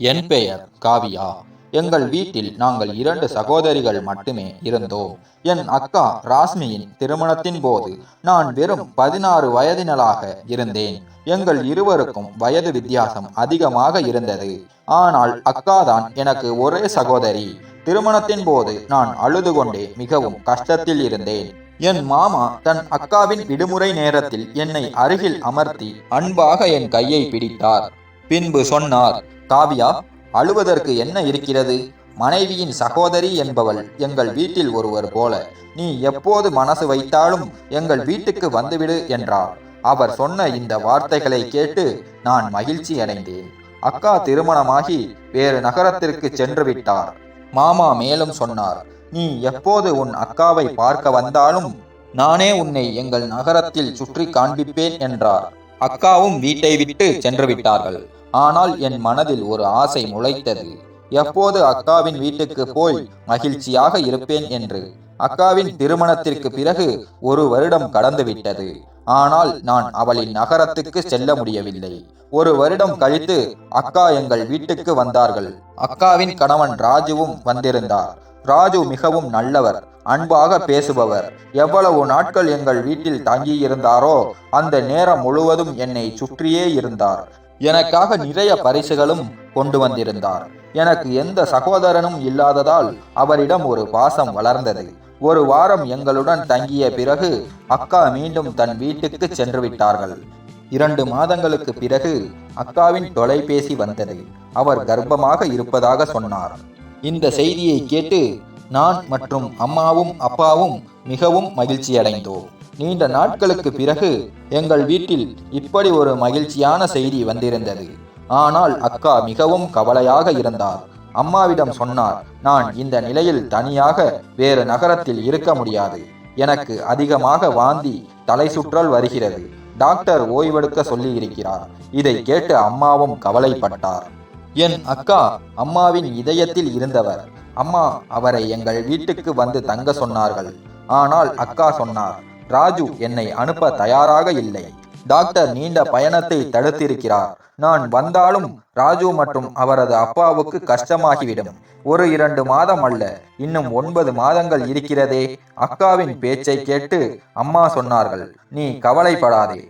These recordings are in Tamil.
என் பெயர் காவியா. எங்கள் வீட்டில் நாங்கள் இரண்டு சகோதரிகள் மட்டுமே இருந்தோம் என் அக்கா ராஸ்மியின் திருமணத்தின் போது நான் வெறும் பதினாறு வயதினளாக இருந்தேன். எங்கள் இருவருக்கும் வயது வித்தியாசம் அதிகமாக இருந்தது. ஆனால் அக்காதான் எனக்கு ஒரே சகோதரி. திருமணத்தின் போது நான் அழுது கொண்டே மிகவும் கஷ்டத்தில் இருந்தேன். என் மாமா தன் அக்காவின் விடுமுறை நேரத்தில் என்னை அருகில் அமர்த்தி அன்பாக என் கையை பிடித்தார். பின்பு சொன்னார் காவியா அழுவதற்கு என்ன இருக்கிறது? மனைவியின் சகோதரி என்பவள் எங்கள் வீட்டில் ஒருவர் போல. நீ எப்போது மனசு வைத்தாலும் எங்கள் வீட்டுக்கு வந்துவிடு என்றார். அவர் சொன்ன இந்த வார்த்தைகளை கேட்டு நான் மகிழ்ச்சி அடைந்தேன். அக்கா திருமணமாகி வேறு நகரத்திற்கு சென்று விட்டார். மாமா மேலும் சொன்னார் நீ எப்போது உன் அக்காவை பார்க்க வந்தாலும் நானே உன்னை எங்கள் நகரத்தில் சுற்றி காண்பிப்பேன் என்றார். அக்காவும் வீட்டை விட்டு சென்று விட்டார்கள் ஆனால் என் மனதில் ஒரு ஆசை முளைத்தது. எப்போது அக்காவின் வீட்டுக்கு போய் மகிழ்ச்சியாக இருப்பேன் என்று. அக்காவின் திருமணத்திற்கு பிறகு ஒரு வருடம் கடந்து விட்டது ஆனால் நான் அவளின் நகரத்துக்கு செல்ல முடியவில்லை. ஒரு வருடம் கழித்து அக்கா எங்கள் வீட்டுக்கு வந்தார்கள். அக்காவின் கணவன் ராஜுவும் வந்திருந்தார். ராஜு மிகவும் நல்லவர். அன்பாக பேசுபவர். எவ்வளவு நாட்கள் எங்கள் வீட்டில் தங்கியிருந்தாரோ அந்த நேரம் முழுவதும் என்னை சுற்றியே இருந்தார். எனக்காக நிறைய பரிசுகளும் கொண்டு வந்திருந்தார். எனக்கு எந்த சகோதரனும் இல்லாததால் அவரிடம் ஒரு பாசம் வளர்ந்தது. ஒரு வாரம் எங்களுடன் தங்கிய பிறகு அக்கா மீண்டும் தன் வீட்டுக்கு சென்று விட்டார்கள் இரண்டு மாதங்களுக்கு பிறகு அக்காவின் தொலைபேசி வந்தது. அவர் கர்ப்பமாக இருப்பதாக சொன்னார். இந்த செய்தியை கேட்டு நான் மற்றும் அம்மாவும் அப்பாவும் மிகவும் மகிழ்ச்சியடைந்தோம். நீண்ட நாட்களுக்கு பிறகு எங்கள் வீட்டில் இப்படி ஒரு மகிழ்ச்சியான செய்தி வந்திருந்தது. ஆனால் அக்கா மிகவும் கவலையாக இருந்தார். அம்மாவிடம் சொன்னார் நான் இந்த நிலையில் தனியாக வேறு நகரத்தில் இருக்க முடியாது. எனக்கு அதிகமாக வாந்தி தலை சுற்றல் வருகிறது. டாக்டர் ஓய்வெடுக்க சொல்லி இருக்கிறார் இதை கேட்டு அம்மாவும் கவலைப்பட்டார். என் அக்கா அம்மாவின் இதயத்தில் இருந்தவர். அம்மா அவரை எங்கள் வீட்டுக்கு வந்து தங்க சொன்னார்கள். ஆனால் அக்கா சொன்னார் ராஜு என்னை அனுப்ப தயாராக இல்லை. டாக்டர் நீண்ட பயணத்தை தடுத்திருக்கிறார். நான் வந்தாலும் ராஜு மற்றும் அவரது அப்பாவுக்கு கஷ்டமாகிவிடும். ஒரு இரண்டு மாதம் அல்ல இன்னும் ஒன்பது மாதங்கள் இருக்கிறதே. அக்காவின் பேச்சை கேட்டு அம்மா சொன்னார்கள் நீ கவலைப்படாதே.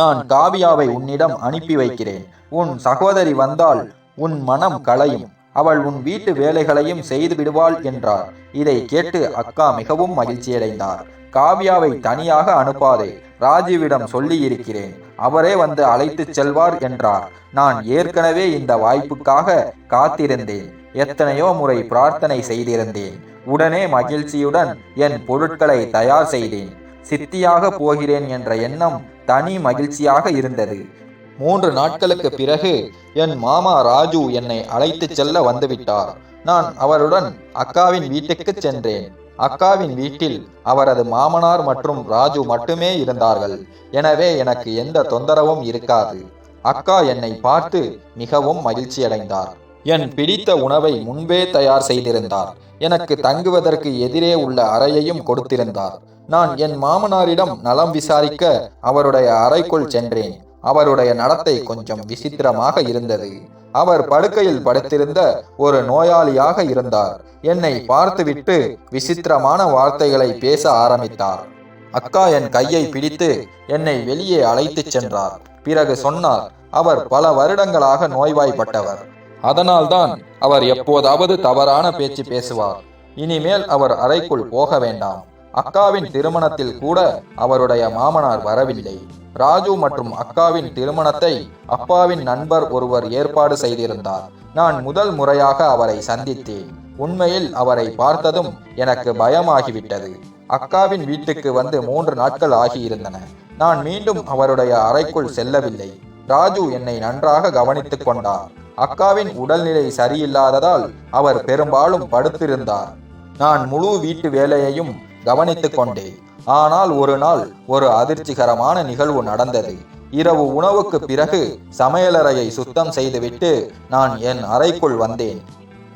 நான் காவியாவை உன்னிடம் அனுப்பி வைக்கிறேன். உன் சகோதரி வந்தால் உன் மனம் களையும். அவள் உன் வீட்டு வேலைகளையும் செய்து விடுவாள் என்றார். இதை கேட்டு அக்கா மிகவும் மகிழ்ச்சியடைந்தார். காவ்யாவை தனியாக அனுப்பாதே ராஜீவிடம் சொல்லி இருக்கிறேன் அவரே வந்து அழைத்துச் செல்வார் என்றார். நான் ஏற்கனவே இந்த வாய்ப்புக்காக காத்திருந்தேன். எத்தனையோ முறை பிரார்த்தனை செய்திருந்தேன். உடனே மகிழ்ச்சியுடன் என் பொருட்களை தயார் செய்தேன். சித்தியாக போகிறேன் என்ற எண்ணம் தனி மகிழ்ச்சியாக இருந்தது. மூன்று நாட்களுக்கு பிறகு என் மாமா ராஜு என்னை அழைத்துச் செல்ல வந்துவிட்டார். நான் அவருடன் அக்காவின் வீட்டுக்கு சென்றேன். அக்காவின் வீட்டில் அவரது மாமனார் மற்றும் ராஜு மட்டுமே இருந்தார்கள். எனவே எனக்கு எந்த தொந்தரவும் இருக்காது. அக்கா என்னை பார்த்து மிகவும் மகிழ்ச்சியடைந்தார். என் பிடித்த உணவை முன்பே தயார் செய்திருந்தார். எனக்கு தங்குவதற்கு எதிரே உள்ள அறையையும் கொடுத்திருந்தார். நான் என் மாமனாரிடம் நலம் விசாரிக்க அவருடைய அறைக்குள் சென்றேன். அவருடைய நடத்தை கொஞ்சம் விசித்திரமாக இருந்தது. அவர் படுக்கையில் படுத்திருந்த ஒரு நோயாளியாக இருந்தார். என்னை பார்த்துவிட்டு விசித்திரமான வார்த்தைகளை பேச ஆரம்பித்தார். அக்கா என் கையை பிடித்து என்னை வெளியே அழைத்துச் சென்றார். பிறகு சொன்னார் அவர் பல வருடங்களாக நோய்வாய்ப்பட்டவர். அதனால்தான் அவர் எப்போதாவது தவறான பேச்சு பேசுவார். இனிமேல் அவர் அறைக்குள் போக வேண்டாம். அக்காவின் திருமணத்தில் கூட அவருடைய மாமனார் வரவில்லை. ராஜு மற்றும் அக்காவின் திருமணத்தை அப்பாவின் நண்பர் ஒருவர் ஏற்பாடு செய்திருந்தார். நான் முதல் முறையாக அவரை சந்தித்தேன். உண்மையில் அவரை பார்த்ததும் எனக்கு பயமாகிவிட்டது. அக்காவின் வீட்டுக்கு வந்து மூன்று நாட்கள் ஆகியிருந்தன. நான் மீண்டும் அவருடைய அறைக்குள் செல்லவில்லை. ராஜு என்னை நன்றாக கவனித்துக் கொண்டார். அக்காவின் உடல்நிலை சரியில்லாததால் அவர் பெரும்பாலும் படுத்திருந்தார். நான் முழு வீட்டு வேலையையும் கவனித்துக் கொண்டேன். ஆனால் ஒரு நாள் ஒரு அதிர்ச்சிகரமான நிகழ்வு நடந்தது. இரவு உணவுக்கு பிறகு சமையலறையை சுத்தம் செய்துவிட்டு நான் என் அறைக்குள் வந்தேன்.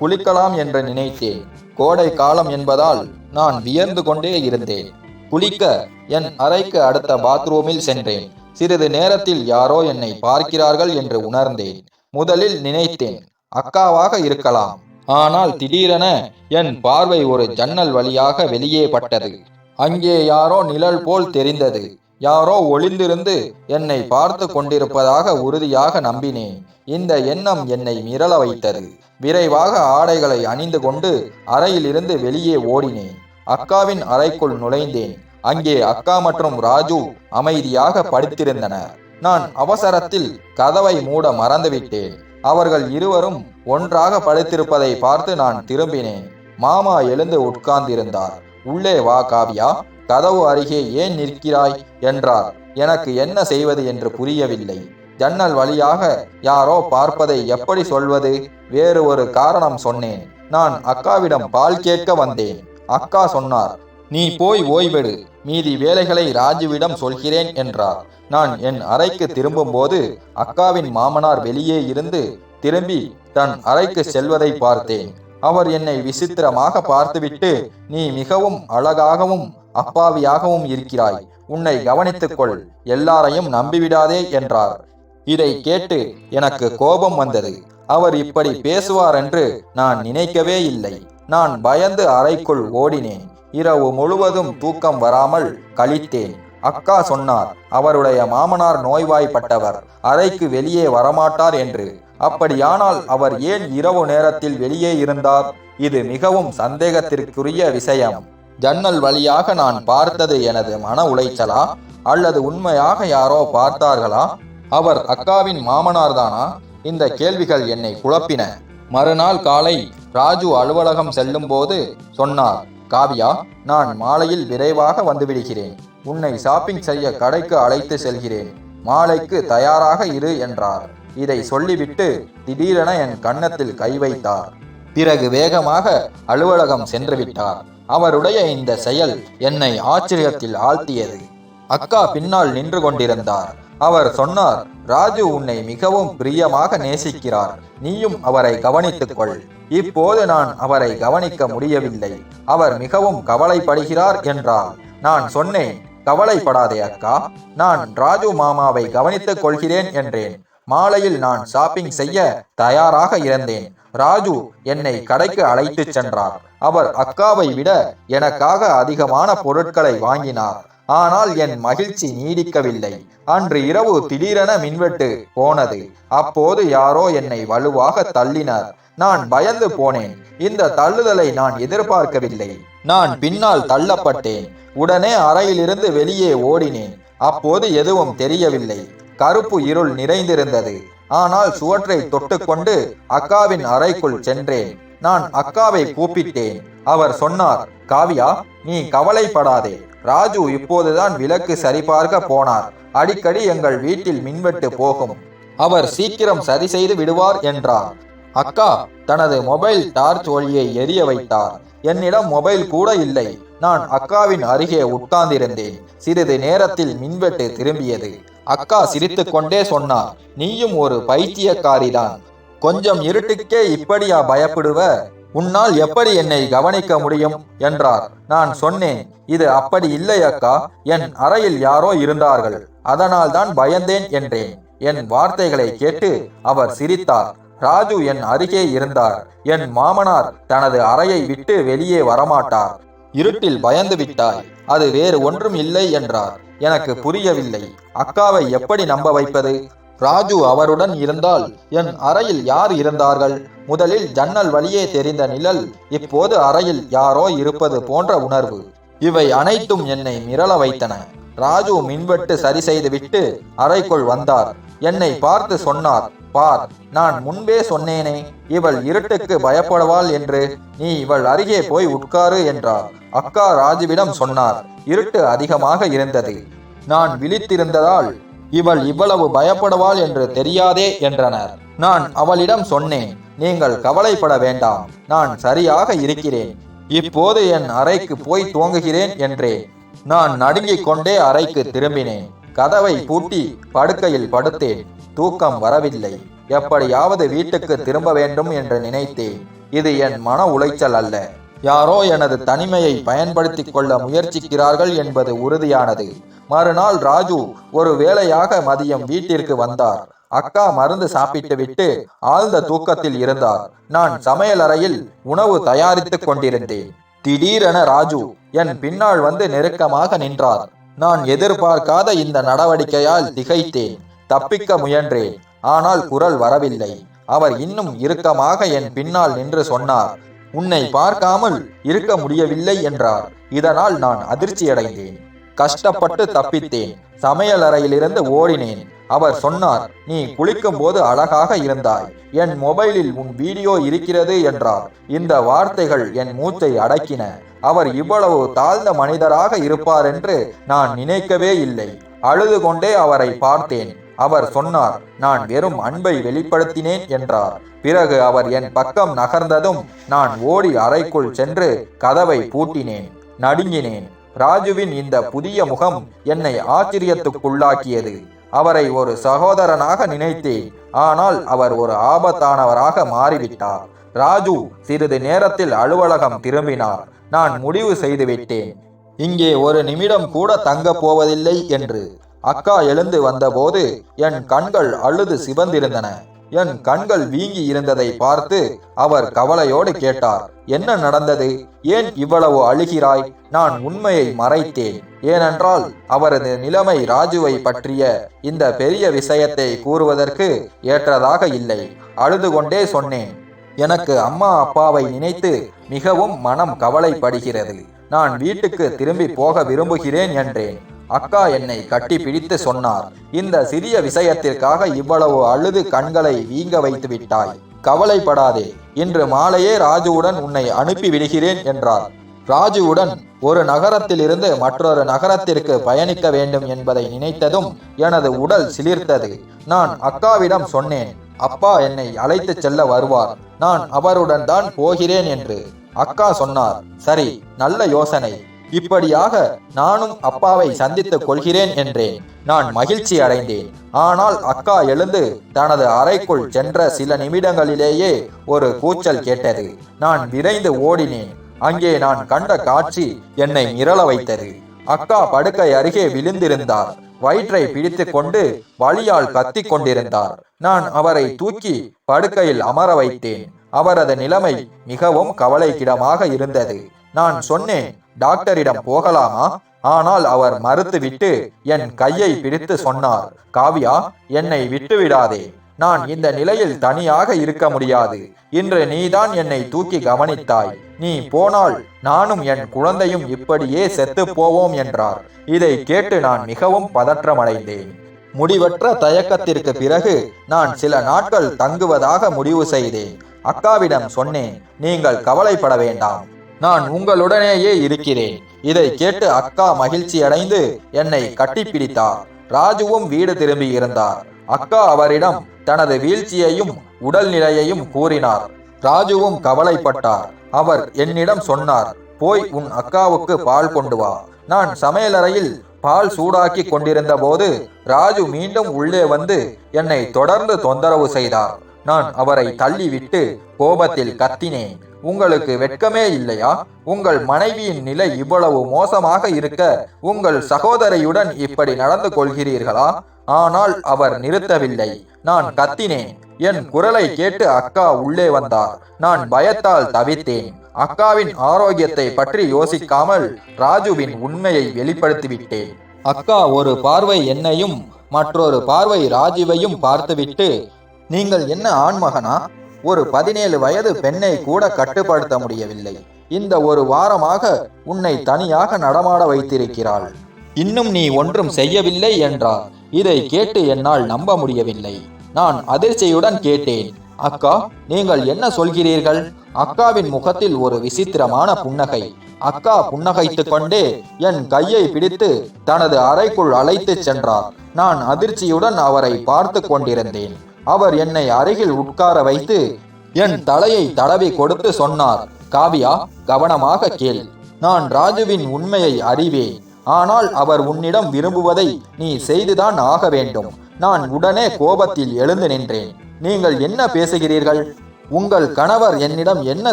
குளிக்கலாம் என்று நினைத்தேன். கோடை காலம் என்பதால் நான் வியர்ந்து கொண்டே இருந்தேன். குளிக்க என் அறைக்கு அடுத்த பாத்ரூமில் சென்றேன். சிறிது நேரத்தில் யாரோ என்னை பார்க்கிறார்கள் என்று உணர்ந்தேன். முதலில் நினைத்தேன் அக்காவாக இருக்கலாம். ஆனால் திடீரென என் பார்வை ஒரு ஜன்னல் வழியாக வெளியே பட்டது. அங்கே யாரோ நிழல் போல் தெரிந்தது. யாரோ ஒளிந்திருந்து என்னை பார்த்து கொண்டிருப்பதாக உறுதியாக நம்பினேன். இந்த எண்ணம் என்னை மிரள வைத்தது. விரைவாக ஆடைகளை அணிந்து கொண்டு அறையிலிருந்து வெளியே ஓடினேன். அக்காவின் அறைக்குள் நுழைந்தேன். அங்கே அக்கா மற்றும் ராஜு அமைதியாக படுத்திருந்தனர். நான் அவசரத்தில் கதவை மூட மறந்துவிட்டேன். அவர்கள் இருவரும் ஒன்றாக படுத்திருப்பதை பார்த்து நான் திரும்பினேன். மாமா எழுந்து உட்கார்ந்திருந்தார். உள்ளே வா காவியா. கதவு அருகே ஏன் நிற்கிறாய்? என்றார். எனக்கு என்ன செய்வது என்று புரியவில்லை. ஜன்னல் வழியாக யாரோ பார்ப்பதை எப்படி சொல்வது? வேறு ஒரு காரணம் சொன்னேன். நான் அக்காவிடம் பால் கேட்க வந்தேன். அக்கா சொன்னார் நீ போய் ஓய்வெடு. மீதி வேலைகளை ராஜுவிடம் சொல்கிறேன் என்றார். நான் என் அறைக்கு திரும்பும்போது அக்காவின் மாமனார் வெளியே இருந்து திரும்பி தன் அறைக்கு செல்வதை பார்த்தேன். அவர் என்னை விசித்திரமாக பார்த்துவிட்டு நீ மிகவும் அழகாகவும் அப்பாவியாகவும் இருக்கிறாய். உன்னை கவனித்துக்கொள். எல்லாரையும் நம்பிவிடாதே என்றார். இதை கேட்டு எனக்கு கோபம் வந்தது. அவர் இப்படி பேசுவார் என்று நான் நினைக்கவே இல்லை. நான் பயந்து அறைக்குள் ஓடினேன். இரவு முழுவதும் தூக்கம் வராமல் கழித்தேன். அக்கா சொன்னார் அவருடைய மாமனார் நோய்வாய்ப்பட்டவர். அறைக்கு வெளியே வரமாட்டார் என்று. அப்படியானால் அவர் ஏன் இரவு நேரத்தில் வெளியே இருந்தார்? இது மிகவும் சந்தேகத்திற்குரிய விஷயம். ஜன்னல் வழியாக நான் பார்த்தது எனது மன உளைச்சலா? அல்லது உண்மையாக யாரோ பார்த்தார்களா? அவர் அக்காவின் மாமனார் தானா இந்த கேள்விகள் என்னை குழப்பின. மறுநாள் காலை ராஜு அலுவலகம் செல்லும் போது சொன்னார் காவியா நான் மாலையில் விரைவாக வந்துவிடுகிறேன். உன்னை ஷாப்பிங் செய்ய கடைக்கு அழைத்து செல்கிறேன். மாலைக்கு தயாராக இரு என்றார். இதை சொல்லிவிட்டு திடீரென என் கன்னத்தில் கை வைத்தார். பிறகு வேகமாக அலுவலகம் சென்று விட்டார். அவருடைய இந்த செயல் என்னை ஆச்சரியத்தில் ஆழ்த்தியது. அக்கா பின்னால் நின்று கொண்டிருந்தார். அவர் சொன்னார் ராஜு உன்னை மிகவும் பிரியமாக நேசிக்கிறார். நீயும் அவரை கவனித்துக் கொள் இப்போது நான் அவரை கவனிக்க முடியவில்லை. அவர் மிகவும் கவலைப்படுகிறார் என்றார். நான் சொன்னேன் கவலைப்படாதே அக்கா. நான் ராஜு மாமாவை கவனித்துக் கொள்கிறேன் என்றேன். மாலையில் நான் ஷாப்பிங் செய்ய தயாராக இருந்தேன். ராஜு என்னை கடைக்கு அழைத்துச் சென்றார். அவர் அக்காவை விட எனக்காக அதிகமான பொருட்களை வாங்கினார். ஆனால் என் மகிழ்ச்சி நீடிக்கவில்லை. அன்று இரவு திடீரென மின்வெட்டு போனது. அப்போது யாரோ என்னை வலுவாக தள்ளினர். நான் பயந்து போனேன். இந்த தள்ளுதலை நான் எதிர்பார்க்கவில்லை. நான் பின்னால் தள்ளப்பட்டேன். உடனே அறையிலிருந்து வெளியே ஓடினேன். அப்போது எதுவும் தெரியவில்லை. கருப்பு இருள் நிறைந்திருந்தது. ஆனால் சுவற்றை தொட்டுக்கொண்டு அக்காவின் அறைக்குள் சென்றேன். நான் அக்காவை கூப்பிட்டேன். அவர் சொன்னார் காவியா நீ கவலைப்படாதே. ராஜு இப்போதுதான் விளக்கு சரிபார்க்க போனார். அடிக்கடி எங்கள் வீட்டில் மின்வெட்டு போகும். அவர் சீக்கிரம் சரி செய்து விடுவார் என்றார். அக்கா தனது மொபைல் டார்ச் ஒளியை எரிய வைத்தார். என்னிடம் மொபைல் கூட இல்லை. நான் அக்காவின் அருகே உட்கார்ந்திருந்தேன். சிறிது நேரத்தில் மின்வெட்டு திரும்பியது. அக்கா சிரித்துக்கொண்டே சொன்னார் நீயும் ஒரு பைத்தியக்காரிதான். கொஞ்சம் இருட்டுக்கே இப்படியா பயப்படுவ? உன்னால் எப்படி என்னை கவனிக்க முடியும்? என்றார். நான் சொன்னேன் இது அப்படி இல்லை அக்கா. என் அறையில் யாரோ இருந்தார்கள். அதனால் தான் பயந்தேன் என்றேன். என் வார்த்தைகளை கேட்டு அவர் சிரித்தார். ராஜு என் அருகே இருந்தார். என் மாமனார் தனது அறையை விட்டு வெளியே வரமாட்டார். இருட்டில் பயந்து விட்டாய். அது வேறு ஒன்றும் இல்லை என்றார். எனக்கு புரியவில்லை. அக்காவை எப்படி நம்ப வைப்பது? ராஜு அவருடன் இருந்தால் என் அறையில் யார் இருந்தார்கள்? முதலில் ஜன்னல் வழியே தெரிந்த நிழல் இப்போது அறையில் யாரோ இருப்பது போன்ற உணர்வு. இவை அனைத்தும் என்னை மிரள வைத்தன. ராஜு மின்வெட்டு சரி செய்துவிட்டு அறைக்குள் வந்தார். என்னை பார்த்து சொன்னார். பார் நான் முன்பே சொன்னேனே. இவள் இருட்டுக்கு பயப்படுவாள் என்று. நீ இவள் அருகே போய் உட்காரு என்றார். அக்கா ராஜுவிடம் சொன்னார். இருட்டு அதிகமாக இருந்தது. நான் விழித்திருந்ததால் இவள் இவ்வளவு பயப்படுவாள் என்று தெரியாதே என்றனர். நான் அவளிடம் சொன்னேன். நீங்கள் கவலைப்பட வேண்டாம். நான் சரியாக இருக்கிறேன். இப்போது என் அறைக்கு போய் துவங்குகிறேன் என்றேன். நான் நடுங்கிக் கொண்டே அறைக்கு திரும்பினேன். கதவை பூட்டி படுக்கையில் படுத்தேன் தூக்கம் வரவில்லை. எப்படியாவது வீட்டுக்கு திரும்ப வேண்டும் என்று நினைத்தேன் இது என் மன உளைச்சல் அல்ல. யாரோ எனது தனிமையை பயன்படுத்திக் கொள்ள முயற்சிக்கிறார்கள் என்பது உறுதியானது. மறுநாள் ராஜு ஒரு வேளையாக மதியம் வீட்டிற்கு வந்தார். அக்கா மருந்து சாப்பிட்டு விட்டு ஆழ்ந்த தூக்கத்தில் இருந்தார். நான் சமையலறையில் உணவு தயாரித்துக் கொண்டிருந்தேன். திடீரென ராஜு என் பின்னால் வந்து நெருக்கமாக நின்றார். நான் எதிர்பார்க்காத இந்த நடவடிக்கையால் திகைத்தேன் தப்பிக்க முயன்றேன் ஆனால் குரல் வரவில்லை. அவர் இன்னும் இறுக்கமாக என் பின்னால் நின்று சொன்னார் உன்னை பார்க்காமல் இருக்க முடியவில்லை என்றார். இதனால் நான் அதிர்ச்சியடைந்தேன். கஷ்டப்பட்டு தப்பித்தேன். சமையலறையிலிருந்து ஓடினேன். அவர் சொன்னார் நீ குளிக்கும் போது அழகாக இருந்தாய். என் மொபைலில் உன் வீடியோ இருக்கிறது என்றார். இந்த வார்த்தைகள் என் மூச்சை அடக்கின. அவர் இவ்வளவு தாழ்ந்த மனிதராக இருப்பார் என்று நான் நினைக்கவே இல்லை. அழுது கொண்டே அவரை பார்த்தேன். அவர் சொன்னார் நான் வெறும் அன்பை வெளிப்படுத்தினேன் என்றார். பிறகு அவர் என் பக்கம் நகர்ந்ததும் நான் ஓடி அறைக்குள் சென்று கதவை பூட்டினேன். நடுங்கினேன். ராஜுவின் இந்த புதிய முகம் என்னை ஆச்சரியத்துக்குள்ளாக்கியது. அவரை ஒரு சகோதரனாக நினைத்தேன். ஆனால் அவர் ஒரு ஆபத்தானவராக மாறிவிட்டார். ராஜு சிறிது நேரத்தில் அலுவலகம் திரும்பினார். நான் முடிவு செய்துவிட்டேன். இங்கே ஒரு நிமிடம் கூட தங்கப் போவதில்லை என்று. அக்கா எழுந்து வந்தபோது என் கண்கள் அழுது சிவந்திருந்தன. என் கண்கள் வீங்கி இருந்ததை பார்த்து அவர் கவலையோடு கேட்டார் என்ன நடந்தது? ஏன் இவ்வளவு அழுகிறாய்? நான் உண்மையை மறைத்தேன். ஏனென்றால் அவரது நிலைமை ராஜுவை பற்றிய இந்த பெரிய விஷயத்தை கூறுவதற்கு ஏற்றதாக இல்லை. அழுது கொண்டே சொன்னேன் எனக்கு அம்மா அப்பாவை நினைத்து மிகவும் மனம் கவலைப்படுகிறது. நான் வீட்டுக்கு திரும்பி போக விரும்புகிறேன் என்றேன். அக்கா என்னை கட்டி பிடித்து சொன்னார். இந்த சிறிய விஷயத்திற்காக இவ்வளவு அழுது கண்களை வீங்க வைத்து விட்டாய். கவலைப்படாதே. இன்று மாலையே ராஜுவுடன் உன்னை அனுப்பி விடுகிறேன் என்றார். ராஜுவுடன் ஒரு நகரத்திலிருந்து மற்றொரு நகரத்திற்கு பயணிக்க வேண்டும் என்பதை நினைத்ததும் எனது உடல் சிலிர்த்தது. நான் அக்காவிடம் சொன்னேன் அப்பா என்னை அழைத்துச் செல்ல வருவார். நான் அவருடன் தான் போகிறேன் என்று. அக்கா சொன்னார் சரி நல்ல யோசனை. இப்படியாக நானும் அப்பாவை சந்தித்துக் கொள்கிறேன் என்றேன். நான் மகிழ்ச்சி அடைந்தேன். ஆனால் அக்கா எழுந்து தனது அறைக்குள் சென்ற சில நிமிடங்களிலேயே ஒரு கூச்சல் கேட்டது. நான் விரைந்து ஓடினேன். அங்கே நான் கண்ட காட்சி என்னை மிரள வைத்தது. அக்கா படுக்கை அருகே விழுந்திருந்தார். வயிற்றை பிடித்து கொண்டு வழியால் கத்திக் கொண்டிருந்தார். நான் அவரை தூக்கி படுக்கையில் அமர வைத்தேன். அவரது நிலைமை மிகவும் கவலைக்கிடமாக இருந்தது. நான் சொன்னேன் டாக்டரிடம் போகலாமா? ஆனால் அவர் மறுத்துவிட்டு என் கையை பிடித்து சொன்னார் காவியா என்னை விட்டுவிடாதே. நான் இந்த நிலையில் தனியாக இருக்க முடியாது. இன்று நீதான் என்னை தூக்கி கவனித்தாய். நீ போனால் நானும் என் குழந்தையும் இப்படியே செத்து போவோம் என்றார். இதை கேட்டு நான் மிகவும் பதற்றமடைந்தேன். முடிவற்ற தயக்கத்திற்கு பிறகு நான் சில நாட்கள் தங்குவதாக முடிவு செய்தேன். அக்காவிடம் சொன்னேன் நீங்கள் கவலைப்பட வேண்டாம். நான் உங்களுடனேயே இருக்கிறேன். இதை கேட்டு அக்கா மகிழ்ச்சி அடைந்து என்னை கட்டிப்பிடித்தார். ராஜுவும் வீடு திரும்பி இருந்தார். அக்கா அவரிடம் தனது வீழ்ச்சியையும் உடல்நிலையையும் கூறினார். ராஜுவும் கவலைப்பட்டார். அவர் என்னிடம் சொன்னார் போய் உன் அக்காவுக்கு பால் கொண்டு வா. நான் சமையலறையில் பால் சூடாக்கி கொண்டிருந்த போது ராஜு மீண்டும் உள்ளே வந்து என்னை தொடர்ந்து தொந்தரவு செய்தார். நான் அவரை தள்ளிவிட்டு கோபத்தில் கத்தினேன். உங்களுக்கு வெட்கமே இல்லையா? உங்கள் மனைவியின் நிலை இவ்வளவு மோசமாக இருக்க உங்கள் சகோதரியுடன் இப்படி நடந்து கொள்கிறீர்களா? ஆனால் அவர் நிறுத்தவில்லை. நான் கத்தினேன். என் குரலை கேட்டு அக்கா உள்ளே வந்தார். நான் பயத்தால் தவித்தேன். அக்காவின் ஆரோக்கியத்தை பற்றி யோசிக்காமல் ராஜுவின் உண்மையை வெளிப்படுத்திவிட்டேன். அக்கா ஒரு பார்வை என்னையும் மற்றொரு பார்வை ராஜுவையும் பார்த்துவிட்டு நீங்கள் என்ன ஆண்மகனா? ஒரு பதினேழு வயது பெண்ணை கூட கட்டுப்படுத்த முடியவில்லை. இந்த ஒரு வாரமாக உன்னை தனியாக நடமாட வைத்திருக்கிறாள். இன்னும் நீ ஒன்றும் செய்யவில்லை என்றார். இதை கேட்டு என்னால் நம்ப முடியவில்லை. நான் அதிர்ச்சியுடன் கேட்டேன். அக்கா நீங்கள் என்ன சொல்கிறீர்கள்? அக்காவின் முகத்தில் ஒரு விசித்திரமான புன்னகை. அக்கா புன்னகைத்து கொண்டே என் கையை பிடித்து தனது அறைக்குள் அழைத்துச் சென்றார். நான் அதிர்ச்சியுடன் அவரை பார்த்து கொண்டிருந்தேன். அவர் என்னை அருகில் உட்கார வைத்து என் தலையை தடவி கொடுத்து சொன்னார் காவியா கவனமாக கேள். நான் ராஜுவின் உண்மையை அறிவேன். ஆனால் அவர் உன்னிடம் விரும்புவதை நீ செய்துதான் ஆக வேண்டும். நான் உடனே கோபத்தில் எழுந்து நின்றேன். நீங்கள் என்ன பேசுகிறீர்கள்? உங்கள் கணவர் என்னிடம் என்ன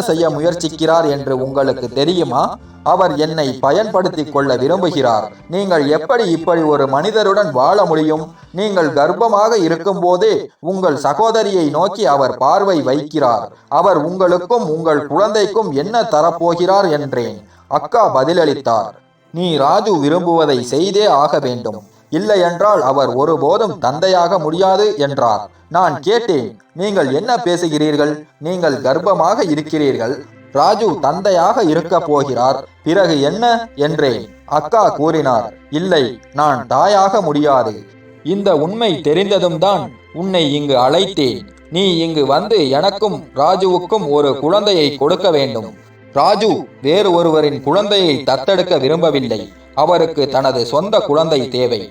செய்ய முயற்சிக்கிறார் என்று உங்களுக்கு தெரியுமா? அவர் என்னை பயன்படுத்தி கொள்ள விரும்புகிறார். நீங்கள் எப்படி இப்படி ஒரு மனிதருடன் வாழ முடியும்? நீங்கள் கர்ப்பமாக இருக்கும்போதே உங்கள் சகோதரியை நோக்கி அவர் பார்வை வைக்கிறார். அவர் உங்களுக்கும் உங்கள் குழந்தைக்கும் என்ன தரப்போகிறார் என்றேன். அக்கா பதிலளித்தார். நீ ராஜு விரும்புவதை செய்தே ஆக வேண்டும். இல்லை என்றால் அவர் ஒருபோதும் தந்தையாக முடியாது என்றார். நான் கேட்டேன் நீங்கள் என்ன பேசுகிறீர்கள்? நீங்கள் கர்ப்பமாக இருக்கிறீர்கள். ராஜு தந்தையாக இருக்க போகிறார். பிறகு என்ன? என்றேன். அக்கா கூறினார் இல்லை நான் தாயாக முடியாது. இந்த உண்மை தெரிந்ததும் தான் உன்னை இங்கு அழைத்தேன். நீ இங்கு வந்து எனக்கும் ராஜுவுக்கும் ஒரு குழந்தையை கொடுக்க வேண்டும். ராஜு வேறு ஒருவரின் குழந்தையை தத்தெடுக்க விரும்பவில்லை. அவருக்கு தனது சொந்த குழந்தை தேவை.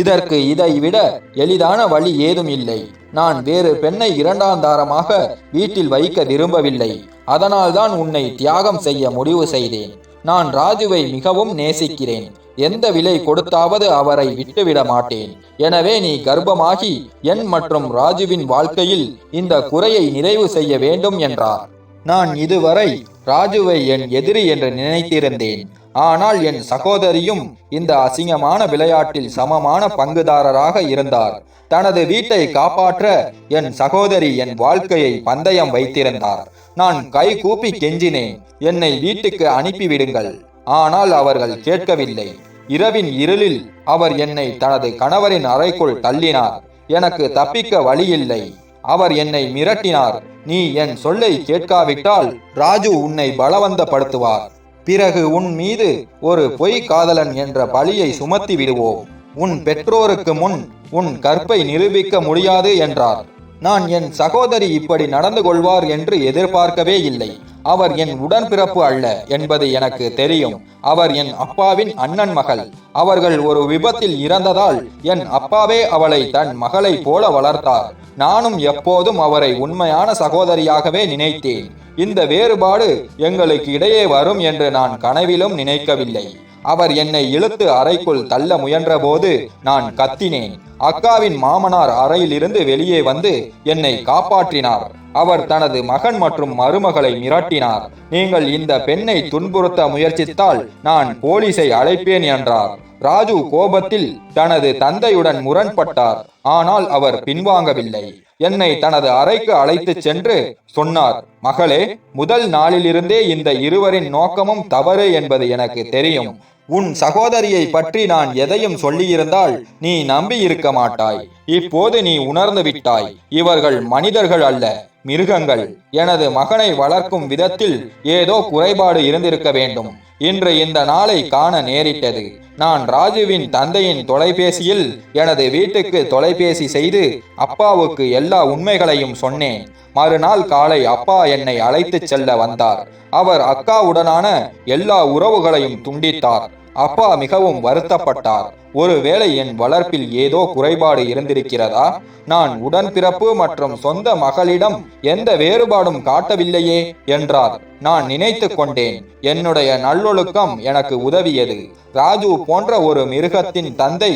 இதற்கு இதை விட எளிதான வழி ஏதும் இல்லை. நான் வேறு பெண்ணை இரண்டாந்தாரமாக வீட்டில் வைக்க விரும்பவில்லை. அதனால்தான் உன்னை தியாகம் செய்ய முடிவு செய்தேன். நான் ராஜுவை மிகவும் நேசிக்கிறேன். எந்த விலை கொடுத்தாவது அவரை விட்டுவிட மாட்டேன். எனவே நீ கர்ப்பமாகி என் மற்றும் ராஜுவின் வாழ்க்கையில் இந்த குறையை நிறைவு செய்ய வேண்டும் என்றார். நான் இதுவரை ராஜுவை என் எதிரி என்று நினைத்திருந்தேன். ஆனால் என் சகோதரியும் இந்த அசிங்கமான விளையாட்டில் சமமான பங்குதாரராக இருந்தார். தனது வீட்டை காப்பாற்ற என் சகோதரி என் வாழ்க்கையை பந்தயம் வைத்திருந்தார். நான் கை கூப்பி கெஞ்சினேன் என்னை வீட்டுக்கு அனுப்பிவிடுங்கள். ஆனால் அவர்கள் கேட்கவில்லை. இரவின் இருளில் அவர் என்னை தனது கணவரின் அறைக்குள் தள்ளினார். எனக்கு தப்பிக்க வழியில்லை. அவர் என்னை மிரட்டினார். நீ என் சொல்லை கேட்காவிட்டால் ராஜு உன்னை பலவந்தப்படுத்துவார். பிறகு உன் மீது ஒரு பொய் காதலன் என்ற பழியை சுமத்தி விடுவோம். உன் பெற்றோருக்கு முன் உன் கற்பை நிரூபிக்க முடியாது என்றார். நான் என் சகோதரி இப்படி நடந்து கொள்வார் என்று எதிர்பார்க்கவே இல்லை. அவர் என் உடன்பிறப்பு அல்ல என்பது எனக்கு தெரியும். அவர் என் அப்பாவின் அண்ணன் மகள். அவர்கள் ஒரு விபத்தில் இறந்ததால் என் அப்பாவே அவளை தன் மகளை போல வளர்த்தார். நானும் எப்போதும் அவரை உண்மையான சகோதரியாகவே நினைத்தேன். இந்த வேறுபாடு எங்களுக்கு இடையே வரும் என்று நான் கனவிலும் நினைக்கவில்லை. அவர் என்னை இழுத்து அறைக்குள் தள்ள முயன்றபோது நான் கத்தினேன். அக்காவின் மாமனார் அறையிலிருந்து வெளியே வந்து என்னை காப்பாற்றினார். அவர் தனது மகன் மற்றும் மருமகளை மிரட்டினார். நீங்கள் இந்த பெண்ணை துன்புறுத்த முயற்சித்தால் நான் போலீசை அழைப்பேன் என்றார். ராஜு கோபத்தில் தனது தந்தையுடன் முரண்பட்டார். ஆனால் அவர் பின்வாங்கவில்லை. என்னை தனது அறைக்கு அழைத்துச் சென்று சொன்னார் மகளே முதல் நாளிலிருந்தே இந்த இருவரின் நோக்கமும் தவறு என்பது எனக்கு தெரியும். உன் சகோதரியை பற்றி நான் எதையும் சொல்லியிருந்தால் நீ நம்பி இருக்க மாட்டாய். இப்போது நீ உணர்ந்து விட்டாய். இவர்கள் மனிதர்கள் அல்ல மிருகங்கள். எனது மகனை வளர்க்கும் விதத்தில் ஏதோ குறைபாடு இருந்திருக்க வேண்டும். இன்று இந்த நாளை காண நேரிட்டது. நான் ராஜுவின் தந்தையின் தொலைபேசியில் எனது வீட்டுக்கு தொலைபேசி செய்து அப்பாவுக்கு எல்லா உண்மைகளையும் சொன்னேன். மறுநாள் காலை அப்பா என்னை அழைத்துச் செல்ல வந்தார். அவர் அக்காவுடனான எல்லா உறவுகளையும் துண்டித்தார். அப்பா மிகவும் வருத்தப்பட்டார். ஒருவேளை என் வளர்ப்பில் ஏதோ குறைபாடு இருந்திருக்கிறதா? நான் உடன்பிறப்பு மற்றும் சொந்த மகளிடம் எந்த வேறுபாடும் காட்டவில்லையே என்றார். நான் நினைத்து கொண்டேன் என்னுடைய நல்லொழுக்கம் எனக்கு உதவியது. ராஜு போன்ற ஒரு மிருகத்தின் தந்தை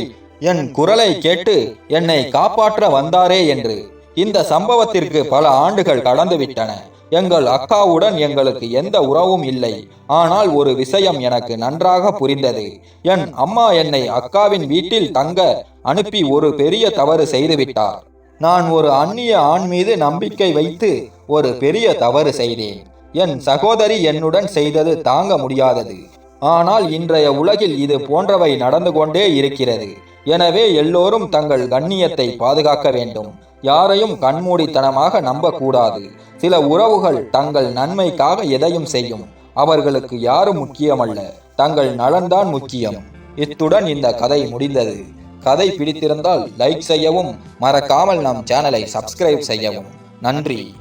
என் குரலை கேட்டு என்னை காப்பாற்ற வந்தாரே என்று. இந்த சம்பவத்திற்கு பல ஆண்டுகள் கடந்துவிட்டன. எங்கள் அக்காவுடன் எங்களுக்கு எந்த உறவும் இல்லை. ஆனால் ஒரு விஷயம் எனக்கு நன்றாக புரிந்தது. என் அம்மா என்னை அக்காவின் வீட்டில் தங்க அனுப்பி ஒரு பெரிய தவறு செய்துவிட்டார். நான் ஒரு அந்நிய ஆண் மீது நம்பிக்கை வைத்து ஒரு பெரிய தவறு செய்தேன். என் சகோதரி என்னுடன் செய்தது தாங்க முடியாதது. ஆனால் இன்றைய உலகில் இது போன்றவை நடந்து கொண்டே இருக்கிறது. எனவே எல்லோரும் தங்கள் கண்ணியத்தை பாதுகாக்க வேண்டும். யாரையும் கண்மூடித்தனமாக நம்பக்கூடாது. சில உறவுகள் தங்கள் நன்மைக்காக எதையும் செய்யும். அவர்களுக்கு யாரும் முக்கியமல்ல. தங்கள் நலன்தான் முக்கியம். இத்துடன் இந்த கதை முடிந்தது. கதை பிடித்திருந்தால் லைக் செய்யவும் மறக்காமல் நம் சேனலை சப்ஸ்கிரைப் செய்யவும். நன்றி.